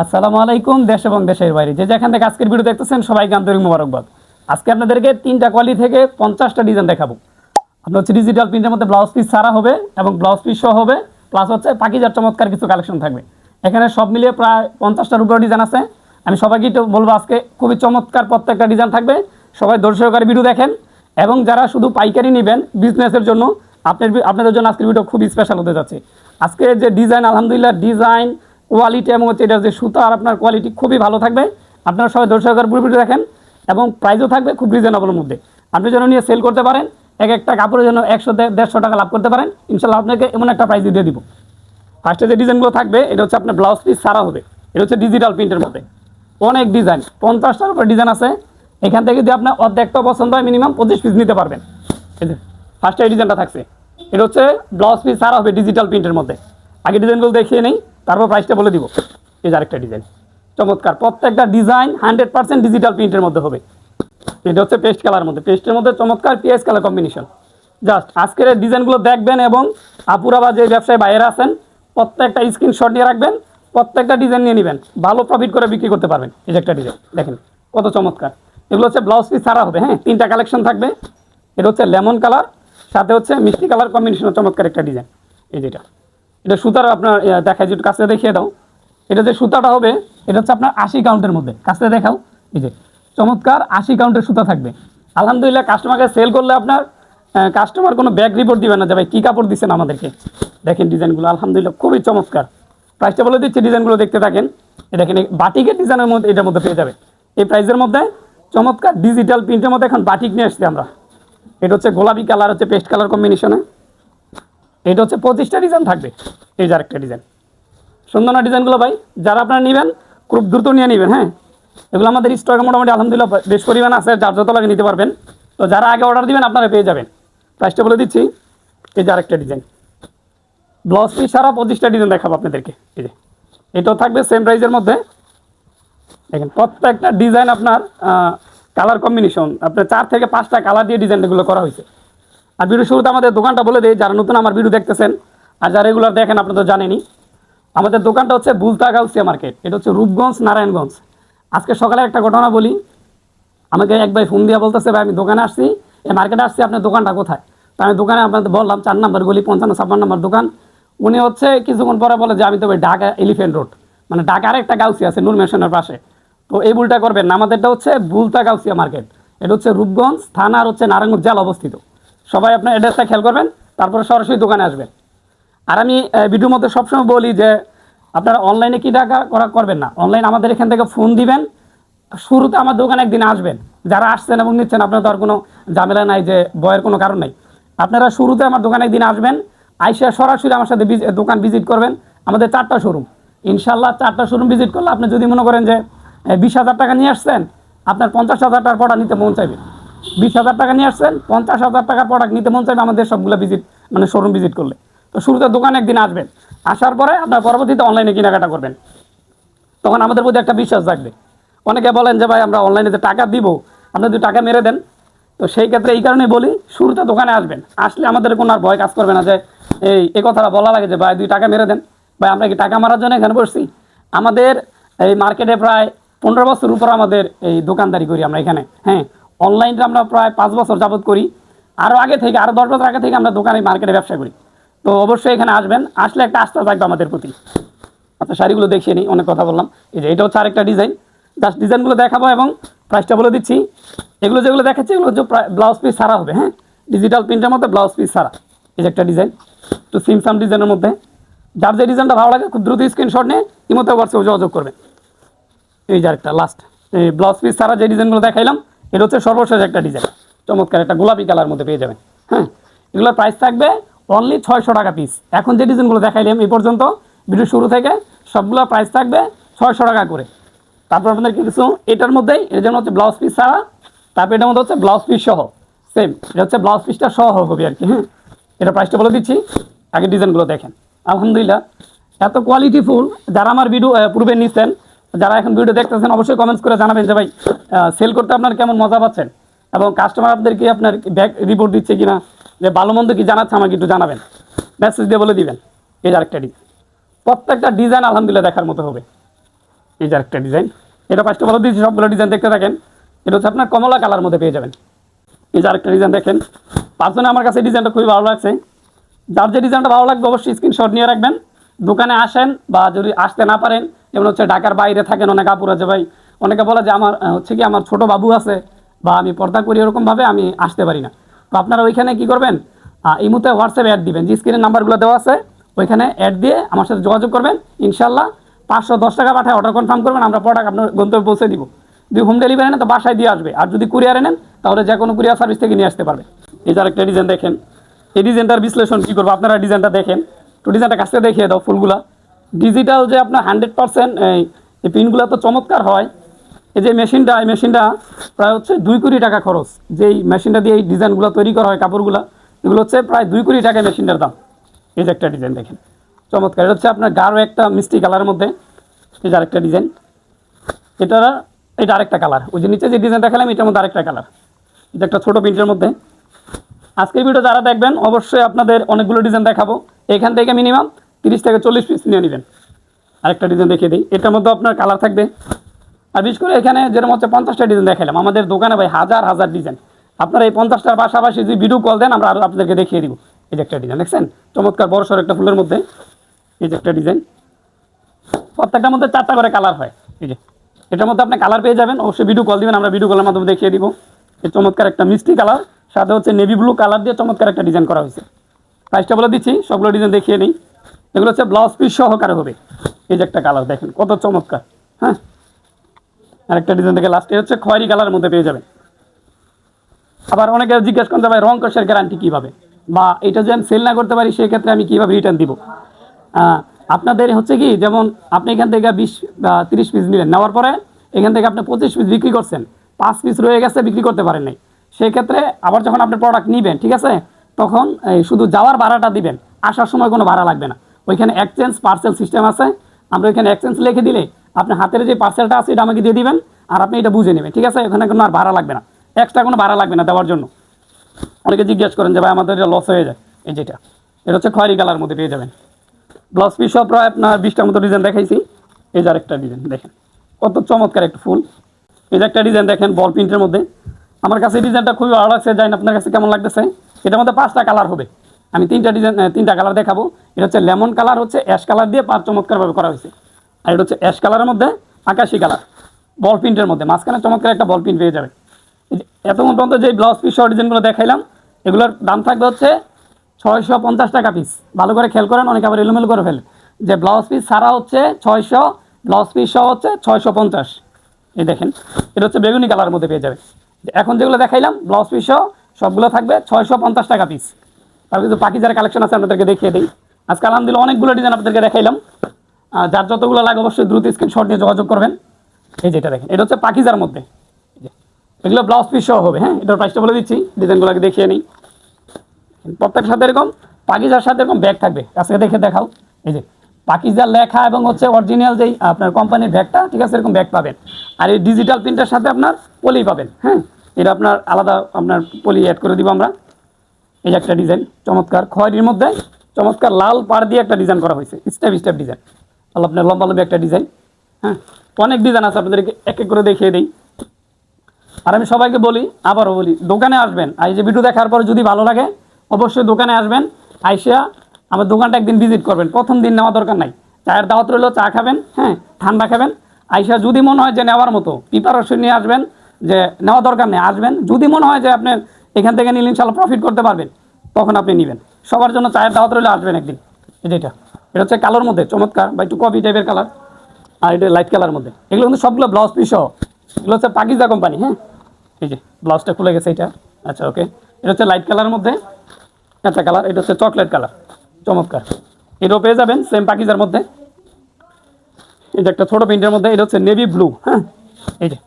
আসসালামু আলাইকুম, দেশ এবং দেশের বাইরে। যে যেখান থেকে আজকের ভিডিও দেখতেছেন, সবাইকে আন্তরিক মোবারকবাদ। আজকে আপনাদেরকে তিনটা কোয়ালিটি থেকে পঞ্চাশটা ডিজাইন দেখাবো। আপনার হচ্ছে ডিজিটাল প্রিন্টের মধ্যে ব্লাউজ পিস ছাড়া হবে এবং ব্লাউজ পিস সহ হবে প্লাস হচ্ছে পাকিজার চমৎকার কিছু কালেকশন থাকবে। এখানে সব মিলিয়ে প্রায় পঞ্চাশটার উপরে ডিজাইন আছে। আমি সবাইকে বলব আজকে খুবই চমৎকার প্রত্যেকটা ডিজাইন থাকবে। সবাই দর্শককারী ভিডিও দেখেন। এবং যারা শুধু পাইকারি নেবেন বিজনেসের জন্য, আপনার আপনাদের জন্য আজকের ভিডিও খুব স্পেশাল হতে যাচ্ছে। আজকে যে ডিজাইন আলহামদুলিল্লাহ ডিজাইন কোয়ালিটি এবং হচ্ছে এটার যে সুতা আর আপনার কোয়ালিটি খুবই ভালো থাকবে। আপনারা সবাই দর্শকের পুরো ভিডিও দেখেন এবং প্রাইসও থাকবে খুব রিজনেবলের মধ্যে। আপনি যেন নিয়ে সেল করতে পারেন, এক একটা কাপড়ের জন্য একশো দেড়শো টাকা লাভ করতে পারেন, ইনশাল্লাহ আপনাকে এমন একটা প্রাইস দিয়ে দিব। ফার্স্টে যে ডিজাইনগুলো থাকবে, এটা হচ্ছে আপনার ব্লাউজ পিস সারা হবে। এটা হচ্ছে ডিজিটাল প্রিন্টের মধ্যে। অনেক ডিজাইন পঞ্চাশটার উপর ডিজাইন আছে। এখান থেকে যদি আপনার অর্ধেকটা পছন্দ হয় মিনিমাম পঁচিশ পিস নিতে পারবেন। ফার্স্টে এই ডিজাইনটা থাকছে। এটা হচ্ছে ব্লাউজ পিস সারা হবে ডিজিটাল প্রিন্টের মধ্যে। আগে ডিজাইনগুলো দেখিয়ে নেই। তারপর প্রাইসটা বলে দিব। এই যে আরেকটা ডিজাইন চমৎকার। প্রত্যেকটা ডিজাইন হান্ড্রেড পার্সেন্ট ডিজিটাল প্রিন্টের মধ্যে হবে। এটা হচ্ছে পেস্ট কালার মধ্যে। পেস্টের মধ্যে চমৎকার পিএস কালার কম্বিনেশন জাস্ট আজকের ডিজাইনগুলো দেখবেন এবং আপুরা বা যে ব্যবসায় বাইরে আছেন, প্রত্যেকটা স্ক্রিনশট নিয়ে রাখবেন, প্রত্যেকটা ডিজাইন নিয়ে নেবেন। ভালো প্রফিট করে বিক্রি করতে পারবেন। এই যে একটা ডিজাইন দেখেন কত চমৎকার। এগুলো হচ্ছে ব্লাউজ পিস ছাড়া হবে হ্যাঁ? তিনটা কালেকশন থাকবে। এটা হচ্ছে লেমন কালার সাথে হচ্ছে মিষ্টি কালার কম্বিনেশন চমৎকার একটা ডিজাইন এই যেটা এটা সুতার আপনার দেখায় যে কাছে দেখিয়ে দাও। এটা যে সুতাটা হবে, এটা হচ্ছে আপনার আশি কাউন্টের মধ্যে। কাছে দেখাও। এই যে, চমৎকার, আশি কাউন্টের সুতা থাকবে। আলহামদুলিল্লাহ কাস্টমারকে সেল করলে আপনার কাস্টমার কোনো ব্যাক রিপোর্ট দিবে না যে, ভাই, কী কাপড় দিচ্ছেন আমাদেরকে? দেখেন ডিজাইনগুলো, আলহামদুলিল্লাহ, খুবই চমৎকার। প্রাইসটা বলে দিচ্ছি, ডিজাইনগুলো দেখতে থাকেন। দেখেন, এই বাটিকের ডিজাইনের মধ্যে, এটার মধ্যে পেয়ে যাবে এই প্রাইসের মধ্যে, চমৎকার ডিজিটাল প্রিন্টের মধ্যে এখন বাটিক নিয়ে আসছি আমরা। এটা হচ্ছে গোলাপি কালার হচ্ছে পেস্ট কালার কম্বিনেশনে এটা হচ্ছে পঁচিশটা ডিজাইন থাকবে। এই যে আরেকটা ডিজাইন সুন্দর না ডিজাইনগুলো ভাই? যারা আপনারা নেবেন, খুব দ্রুত নিয়ে নেবেন হ্যাঁ? এগুলো আমাদের স্টকে মোটামুটি, আলহামদুলিল্লাহ, বেশ পরিমাণ আছে, যার যত লাগে নিতে পারবেন। তো যারা আগে অর্ডার দিবেন, আপনারা পেয়ে যাবেন। প্রাইসটা বলে দিচ্ছি। এই যে আরেকটা ডিজাইন ব্লাউজ পিস সারা পঁচিশটা ডিজাইন দেখাবো আপনাদেরকে। এই যে। এটাও থাকবে সেম প্রাইজের মধ্যে। দেখেন, প্রত্যেকটা ডিজাইন আপনার কালার কম্বিনেশন আপনার চার থেকে পাঁচটা কালার দিয়ে ডিজাইনগুলো করা হয়েছে। আর ভিডিও শুরুতে আমাদের দোকানটা বলে দেয় যারা নতুন আমার ভিডিও দেখতেছেন আর যারা রেগুলার দেখেন আপনারা তো জানেনই, আমাদের দোকানটা হচ্ছে বুলতা গাউসিয়া মার্কেট, এটা হচ্ছে রূপগঞ্জ, নারায়ণগঞ্জ। আজকে সকালে একটা ঘটনা বলি, আমাকে এক ভাই ফোন দিয়ে বলতেছে, ভাই, আমি দোকানে আসছি, এই মার্কেটে আসছি, আপনার দোকানটা কোথায়? তো আমি দোকানে আপনাদের বললাম, চার নম্বর গলি, পঞ্চান্ন, ছাপ্পান্ন নম্বর দোকান। উনি হচ্ছে কিছুক্ষণ পরে বলে যে, আমি তো ভাই ঢাকা এলিফেন্ট রোড মানে ঢাকা আরেকটা গাউসি আছে, নূর মেশনের পাশে। তো এই ভুলটা করবেন না। আমাদেরটা হচ্ছে বুলতা গাউসিয়া মার্কেট, এটা হচ্ছে রূপগঞ্জ থানা আর হচ্ছে নারায়ণগঞ্জ জেলা অবস্থিত। সবাই আপনার অ্যাড্রেসটা খেয়াল করবেন তারপরে সরাসরি দোকানে আসবেন। আর আমি আহ, ভিডিওর মধ্যে সবসময় বলি যে আপনারা অনলাইনে কি টাকা করা করবেন না। অনলাইন আমাদের এখান থেকে ফোন দিবেন শুরুতে আমার দোকানে একদিন আসবেন। যারা আসছেন এবং নিচ্ছেন আপনার তো আর কোনো ঝামেলা নাই যে ভয়ের কোনো কারণ নাই। আপনারা শুরুতে আমার দোকানে একদিন আসবেন আইসা সরাসরি আমার সাথে দোকান ভিজিট করবেন। আমাদের চারটা শোরুম ইনশাল্লাহ চারটা শোরুম ভিজিট করলে আপনি যদি মনে করেন যে বিশ হাজার টাকা নিয়ে আসছেন আপনার পঞ্চাশ হাজার টাকার প্রোডাক্ট নিতে মন চাইবে। বিশ হাজার টাকা নিয়ে আসছেন, পঞ্চাশ হাজার টাকার প্রোডাক্ট নিতে মন চাইবে আমাদের সবগুলো ভিজিট মানে শোরুম ভিজিট করলে। তো শুরুতে দোকানে একদিন আসবেন, আসার পরে আপনার পরবর্তীতে অনলাইনে কেনাকাটা করবেন। তখন আমাদের প্রতি একটা বিশ্বাস থাকবে অনেকে বলেন যে, ভাই, আমরা অনলাইনে যে টাকা দিব, আপনি যদি টাকা মেরে দেন? তো সেই ক্ষেত্রে এই কারণেই বলি, শুরুতে দোকানে আসবেন। আসলে আমাদের কোনো আর ভয় কাজ করবে না যে, এই এই কথাটা বলা লাগে যে, ভাই, দুই টাকা মেরে দেন। ভাই, আমরা কি টাকা মারার জন্য এখানে বসছি? আমাদের এই মার্কেটে প্রায় পনেরো বছর উপর আমাদের এই দোকানদারি করি আমরা এখানে হ্যাঁ। অনলাইনটা আমরা প্রায় পাঁচ বছর যাবত করি। আরও আগে থেকে আরও দশ বছর আগে থেকে আমরা দোকানে, মার্কেটে ব্যবসা করি। তো অবশ্যই এখানে আসবেন। আসলে একটা আস্থা থাকবে আমাদের প্রতি। আপনার শাড়িগুলো দেখিয়ে নিই, অনেক কথা বললাম। এই যে এটা হচ্ছে আরেকটা ডিজাইন জাস্ট ডিজাইনগুলো দেখাবো এবং প্রাইসটা বলে দিচ্ছি। এগুলো যেগুলো দেখাচ্ছি, এগুলো হচ্ছে ব্লাউজ পিস সারা হবে হ্যাঁ? ডিজিটাল প্রিন্টের মধ্যে ব্লাউজ পিস সারা এই যে একটা ডিজাইন তো সিমসাম ডিজাইনের মধ্যে। যার যে ডিজাইনটা ভালো লাগে, খুব দ্রুত স্ক্রিনশট নিয়ে ইমোতে হোয়াটসঅ্যাপে যোগাযোগ করবেন। এই যে আরেকটা লাস্ট এই ব্লাউজ পিস ছাড়া যে ডিজাইনগুলো দেখাইলাম এটা হচ্ছে সর্বশেষ একটা ডিজাইন চমৎকার, একটা গোলাপি কালার মধ্যে পেয়ে যাবেন। হ্যাঁ এগুলোর প্রাইস থাকবে অনলি ছয়শো টাকা পিস এখন যে ডিজাইনগুলো দেখাইলাম এই পর্যন্ত ভিডিও শুরু থেকে সবগুলো প্রাইস থাকবে ছয়শো টাকা করে। তারপর আপনাদের কিছু, এটার মধ্যেই এর জন্য হচ্ছে ব্লাউজ পিস ছাড়া, তারপর এটার মধ্যে হচ্ছে ব্লাউজ পিস সহ। সেম এটা হচ্ছে ব্লাউজ পিসটা সহ হবে আর কি হ্যাঁ। এটা প্রাইসটা বলে দিচ্ছি, আগে ডিজাইনগুলো দেখেন। আলহামদুলিল্লাহ, এত কোয়ালিটি ফুল, যারা আমার ভিডিও পূর্বে নিচ্ছেন যারা এখন ভিডিও দেখতেছেন, অবশ্যই কমেন্টস করে জানাবেন যে ভাই সেল করতে আপনার কেমন মজা পাচ্ছেন? এবং কাস্টমার আপনাদেরকে আপনার ব্যাক রিপোর্ট দিচ্ছে কিনা, যে ভালো মন্দ কি জানাচ্ছে আমাকে একটু জানাবেন। মেসেজ দিয়ে বলে দিবেন। এই আরেকটা ডিজাইন প্রত্যেকটা ডিজাইন আলহামদুলিল্লাহ দেখার মতো হবে। এই যে একটা ডিজাইন এটা পাঁচটা বলে দিয়েছি সবগুলো ডিজাইন দেখতে থাকেন। এটা হচ্ছে আপনার কমলা কালার মধ্যে পেয়ে যাবেন। এই যে আরেকটা ডিজাইন দেখেন। পার্সোনে আমার কাছে ডিজাইনটা খুবই ভালো লাগছে। যার যে ডিজাইনটা ভালো লাগবে, অবশ্যই স্ক্রিনশট নিয়ে রাখবেন। দোকানে আসেন বা যদি আসতে না পারেন যেমন হচ্ছে ঢাকার বাইরে থাকেন, অনেক আপুর আছে ভাই। অনেকে বলে যে আমার হচ্ছে কি আমার ছোট বাবু আছে বা আমি পর্দা করি এরকমভাবে আমি আসতে পারি না। তো আপনারা ওইখানে কি করবেন? মুহূর্তে হোয়াটসঅ্যাপে অ্যাড দিবেন। যে স্ক্রিনের নাম্বারগুলো দেওয়া আছে, ওইখানে অ্যাড দিয়ে আমার সাথে যোগাযোগ করবেন। ইনশাল্লাহ পাঁচশো দশ টাকা পাঠায় অর্ডার কনফার্ম করবেন, আমরা প্রোডাক্ট আপনার গন্তব্যে পৌঁছে দিব। যদি হোম ডেলিভারি নেন তো বাসায় দিয়ে আসবে। আর যদি কুরিয়ারে নেন, তাহলে যে কোনো কুরিয়ার সার্ভিস থেকে নিয়ে আসতে পারবে। এই যে আরেকটা ডিজাইন দেখেন। এই ডিজাইনটার বিশ্লেষণ কী করব? আপনারা ডিজাইনটা দেখেন। তো ডিজাইনটা কাছ দেখিয়ে দাও ফুলগুলা। ডিজিটাল যে আপনার হান্ড্রেড পার্সেন্ট এই পিনগুলো তো চমৎকার হয়। এই যে মেশিনটা, এই মেশিনটা প্রায় হচ্ছে দুই কোটি টাকা খরচ। যেই মেশিনটা দিয়ে এই ডিজাইনগুলো তৈরি করা হয়, কাপড়গুলো, এগুলো হচ্ছে প্রায় দুই কোটি টাকা মেশিনটার দাম। এই যে একটা ডিজাইন দেখেন, চমৎকার। এটা হচ্ছে আপনার গাঢ় একটা মিষ্টি কালারের মধ্যে, এই যে আরেকটা ডিজাইন। এটা এটা আরেকটা কালার। ওই যে নিচে যে ডিজাইন দেখালাম, এটার মধ্যে আরেকটা কালার। এটা একটা ছোটো প্রিন্টের মধ্যে। আজকের ভিডিও যারা দেখবেন, অবশ্যই আপনাদের অনেকগুলো ডিজাইন দেখাবো। এখান থেকে মিনিমাম তিরিশ থেকে চল্লিশ পিস নিয়ে নেবেন। আরেকটা ডিজাইন দেখিয়ে দিই। এটার মধ্যে আপনার কালার থাকবে। আর বিশেষ করে এখানে যেরকম হচ্ছে পঞ্চাশটা ডিজাইন দেখালাম আমাদের দোকানে ভাই হাজার হাজার ডিজাইন আপনারা এই পঞ্চাশটার পাশাপাশি যদি ভিডিও কল দেন, আমরা আরও আপনাদেরকে দেখিয়ে দিব। এই যে একটা ডিজাইন দেখছেন? চমৎকার, বড় সড়ো একটা ফুলের মধ্যে এই যে একটা ডিজাইন প্রত্যেকটার মধ্যে চারটা করে কালার হয়। এই যে, এটার মধ্যে আপনি কালার পেয়ে যাবেন। অবশ্যই ভিডিও কল দিবেন, আমরা ভিডিও কলের মাধ্যমে দেখিয়ে দিব। এই চমৎকার একটা মিষ্টি কালার সাথে হচ্ছে নেভি ব্লু কালার দিয়ে চমৎকার একটা ডিজাইন করা হয়েছে। প্রাইসটা বলে দিচ্ছি, সবগুলো ডিজাইন দেখিয়ে নিই। এগুলো হচ্ছে ব্লাউজ পিস সহকারে হবে। এই যে একটা কালার দেখেন, কত চমৎকার হ্যাঁ? আরেকটা ডিজাইন থেকে লাস্টে হচ্ছে খয়েরি কালারের মধ্যে পেয়ে যাবেন। আবার অনেকে জিজ্ঞেস করতে পারে রং কষের গ্যারান্টি কীভাবে? বা এটা আমি সেল না করতে পারি, সেক্ষেত্রে আমি কীভাবে রিটার্ন দিব? আপনাদের হচ্ছে কি, যেমন আপনি এখান থেকে বিশ তিরিশ পিস নিলেন, নেওয়ার পরে এখান থেকে আপনি পঁচিশ পিস বিক্রি করছেন, পাঁচ পিস রয়ে গেছে, বিক্রি করতে পারেন নাই। সেক্ষেত্রে আবার যখন আপনি প্রোডাক্ট নেবেন, ঠিক আছে? তখন শুধু যাওয়ার ভাড়াটা দিবেন, আসার সময় কোনো ভাড়া লাগবে না। ওইখানে এক্সচেঞ্জ পার্সেল সিস্টেম আছে। আমরা ওইখানে এক্সচেঞ্জ লিখে দিলে আপনি হাতের যে পার্সেলটা আছে এটা আমাকে দিয়ে দিবেন, আর আপনি এটা বুঝে নেবেন, ঠিক আছে? ওখানে কোনো আর ভাড়া লাগবে না। এক্সট্রা কোনো ভাড়া লাগবে না দেওয়ার জন্য। অনেকে জিজ্ঞেস করেন যে ভাই, আমাদের এটা লস হয়ে যায়। এই যেটা, এটা হচ্ছে খয়েরি কালার মধ্যে পেয়ে যাবেন। ব্লাউজ পিস প্রায় আপনার বিশটার মতো ডিজাইন দেখাইছি। এই যে আরেকটা ডিজাইন দেখেন। কত চমৎকার একটা ফুল। এই যে একটা ডিজাইন দেখেন বল প্রিন্টের মধ্যে। আমার কাছে এই ডিজাইনটা খুবই ভালো লাগছে, জানি আপনার কাছে কেমন লাগতেছে। এটার মধ্যে পাঁচটা কালার হবে। আমি তিনটা ডিজাইন তিনটা কালার দেখাবো। এটা হচ্ছে লেমন কালার হচ্ছে অ্যাশ কালার দিয়ে পাঁচ চমৎকারভাবে করা হয়েছে। আর এটা হচ্ছে অ্যাশ কালারের মধ্যে আকাশি কালার বল প্রিন্টের মধ্যে। মাঝখানে চমৎকার একটা বল প্রিন্ট পেয়ে যাবে। এতক্ষণ পর্যন্ত যে ব্লাউজ পিস ডিজাইনগুলো দেখাইলাম, এগুলোর দাম থাকবে হচ্ছে ছয়শো পঞ্চাশ টাকা পিস ভালো করে খেয়াল করেন, অনেকে আবার এলোমেলো করে ফেলে। যে ব্লাউজ পিস ছাড়া হচ্ছে ছয়শো ব্লাউজ পিস সহ হচ্ছে ছয়শো পঞ্চাশ। এই দেখেন, এটা হচ্ছে বেগুনি কালারের মধ্যে পেয়ে যাবে। এখন যেগুলো দেখাইলাম ব্লাউজ পিস সহ সবগুলো থাকবে ছয়শো পঞ্চাশ টাকা পিস তার কিন্তু বাকি যারা কালেকশন আছে, আপনাদেরকে দেখিয়ে দিই। আজকে আলহামদুলিল্লাহ অনেকগুলো ডিজাইন আপনাদেরকে দেখাইলাম। যার যতগুলো লাগে অবশ্যই দ্রুত স্ক্রিনশট নিয়ে যোগাযোগ করবেন। এই যেটা দেখেন, এটা হচ্ছে পাকিজার মধ্যে। এগুলো ব্লাউজ পিস সহ হবে হ্যাঁ? এটার প্রাইসটা বলে দিচ্ছি ডিজাইনগুলোকে দেখিয়ে নিই। প্রত্যেক সাথে এরকম, পাকিজার সাথে এরকম ব্যাগ থাকবে। আজকে দেখে দেখাও। এই যে, পাকিজার লেখা এবং হচ্ছে অরিজিনাল যেই আপনার কোম্পানির ব্যাগটা ঠিক আছে, এরকম ব্যাগ পাবেন। আর এই ডিজিটাল প্রিন্টের সাথে আপনার পলি পাবেন হ্যাঁ? এটা আপনার আলাদা আপনার পলি অ্যাড করে দিব আমরা। এই একটা ডিজাইন, চমৎকার। খয়েরির মধ্যে চমৎকার লাল পাড় দিয়ে একটা ডিজাইন করা হয়েছে স্টেপ স্টেপ ডিজাইন। তাহলে আপনার লম্বা লম্বা একটা ডিজাইন হ্যাঁ? অনেক ডিজাইন আছে, আপনাদেরকে এক এক করে দেখিয়ে দিই। আর আমি সবাইকে বলি, আবারও বলি, দোকানে আসবেন। আর এই যে ভিডিও দেখার পর যদি ভালো লাগে, অবশ্যই দোকানে আসবেন আইসিয়া আমার দোকানটা একদিন ভিজিট করবেন। প্রথম দিন নেওয়া দরকার নাই। চায়ের দাওয়াত রইল, চা খাবেন হ্যাঁ? ঠান্ডা খাবেন। আইসা যদি মনে হয় যে নেওয়ার মতো প্রিপারেশন নিয়ে আসবেন, যে নেওয়া দরকার নেই, আসবেন। যদি মনে হয় যে আপনি এখান থেকে নিলে ইনশাল্লাহ প্রফিট করতে পারবেন, তখন আপনি নেবেন। সবার জন্য চায়ের দাওয়াত রইলে, আসবেন একদিন। যে এটা এটা হচ্ছে কালোর মধ্যে, চমৎকার, বা একটু কফি টাইপের কালার আর এটা লাইট কালার মধ্যে। এগুলো কিন্তু সবগুলো ব্লাউজ পিস সহ, এগুলো হচ্ছে পাকিজা কোম্পানি হ্যাঁ? এই যে ব্লাউজটা খুলে গেছে এটা। আচ্ছা ওকে এটা হচ্ছে লাইট কালার মধ্যে একটা কালার এটা হচ্ছে চকলেট কালার চমৎকার। এটাও পেয়ে যাবেন সেম পাকিজার মধ্যে। যে একটা ছোটো প্রিন্টের মধ্যে, এটা হচ্ছে নেভি ব্লু হ্যাঁ? এই যে,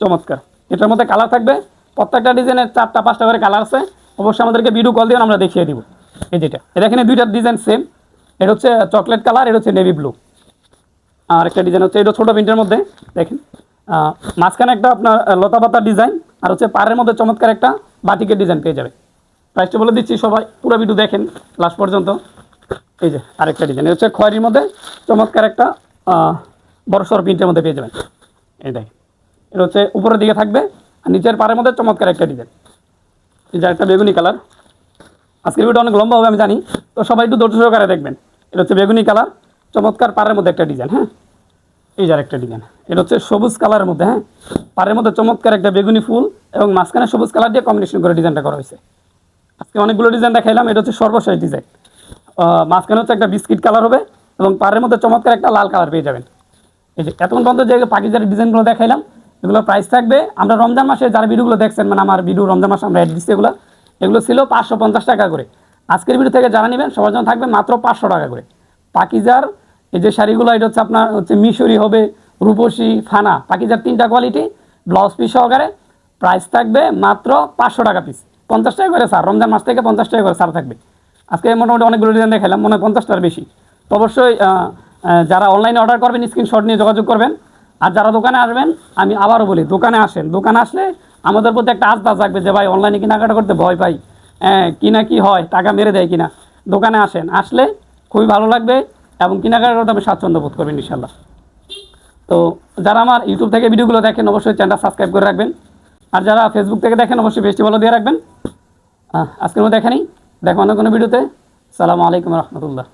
চমৎকার। এটার মধ্যে কালার থাকবে প্রত্যেকটা ডিজাইনের চারটা, পাঁচটা করে কালার আছে। অবশ্যই আমাদেরকে ভিডিও কল দিয়ে আমরা দেখিয়ে দিব। এই যেটা। এটা এখানে দুইটা ডিজাইন সেম এটা হচ্ছে চকলেট কালার এটা হচ্ছে নেভি ব্লু আর একটা ডিজাইন হচ্ছে, এটা ছোটো প্রিন্টের মধ্যে। দেখেন। মাঝখানে একটা আপনার লতা পাতার ডিজাইন আর হচ্ছে পাড়ের মধ্যে চমৎকার একটা বাটিকের ডিজাইন পেয়ে যাবে প্রাইসটা বলে দিচ্ছি, সবাই পুরো ভিডিও দেখেন লাস্ট পর্যন্ত। এই যে, আরেকটা ডিজাইন হচ্ছে খয়েরির মধ্যে চমৎকার একটা বড় সড়ো প্রিন্টের মধ্যে পেয়ে যাবেন। এই দেখেন। এটা হচ্ছে উপরের দিকে থাকবে। নিচের পাড়ের মধ্যে চমৎকার একটা ডিজাইন যে একটা বেগুনি কালার আজকের ভিডিও অনেক লম্বা হবে, আমি জানি। তো সবাই একটু ধৈর্য সহকারে দেখবেন। এটা হচ্ছে বেগুনি কালার চমৎকার পাড়ের মধ্যে একটা ডিজাইন হ্যাঁ? এই যার একটা ডিজাইন এটা হচ্ছে সবুজ কালারের মধ্যে হ্যাঁ? পাড়ের মধ্যে চমৎকার একটা বেগুনি ফুল এবং মাঝখানে সবুজ কালার দিয়ে কম্বিনেশন করে ডিজাইনটা করা হয়েছে। আজকে অনেকগুলো ডিজাইন দেখাইলাম, এটা হচ্ছে সর্বশেষ ডিজাইন মাঝখানে হচ্ছে একটা বিস্কিট কালার হবে এবং পাড়ের মধ্যে চমৎকার একটা লাল কালার পেয়ে যাবেন। এই যে এতক্ষণ পর্যন্ত যে পাকিস্তানের ডিজাইনগুলো দেখাইলাম এগুলো প্রাইস থাকবে। আমরা রমজান মাসে যারা ভিডিওগুলো দেখছেন মানে আমার ভিডিও রমজান মাসে আমরা অ্যাড দিচ্ছি এগুলো এগুলো ছিল পাঁচশো পঞ্চাশ টাকা করে। আজকের ভিডিও থেকে যারা নেবেন, সবার জন্য থাকবে মাত্র পাঁচশো টাকা করে। পাকিজার, এই যে শাড়িগুলো, এটা হচ্ছে আপনার হচ্ছে মিশরি হবে রূপসী ফানা। পাকিজার তিনটা কোয়ালিটি ব্লাউজ পিস সহকারে প্রাইস থাকবে মাত্র পাঁচশো টাকা পিস পঞ্চাশ টাকা করে স্যার রমজান মাস থেকে পঞ্চাশ টাকা করে স্যার থাকবে। আজকে মোটামুটি অনেকগুলো ডিজাইন দেখালাম মনে হয় পঞ্চাশটার বেশি। তো অবশ্যই যারা অনলাইনে অর্ডার করবেন স্ক্রিনশট নিয়ে যোগাযোগ করবেন। আর যারা দোকানে আসবেন, আমি আবারও বলি, দোকানে আসেন। দোকানে আসলে আমাদের প্রতি একটা আস্থা থাকবে যে, ভাই অনলাইনে কেনাকাটা করতে ভয় পাই। হ্যাঁ কি না কি হয়, টাকা মেরে দেয় কিনা? দোকানে আসেন। আসলে খুবই ভালো লাগবে এবং কেনাকাটা করতে আমি স্বাচ্ছন্দ্য বোধ করবেন ইনশাল্লাহ তো যারা আমার ইউটিউব থেকে ভিডিওগুলো দেখেন, অবশ্যই চ্যানেলটা সাবস্ক্রাইব করে রাখবেন। আর যারা ফেসবুক থেকে দেখেন, অবশ্যই বেশি ভালো দিয়ে রাখবেন। আজকের মতো দেখেনি দেখো অন্য কোনো ভিডিওতে। সালামু আলাইকুম রহমতুল্লাহ।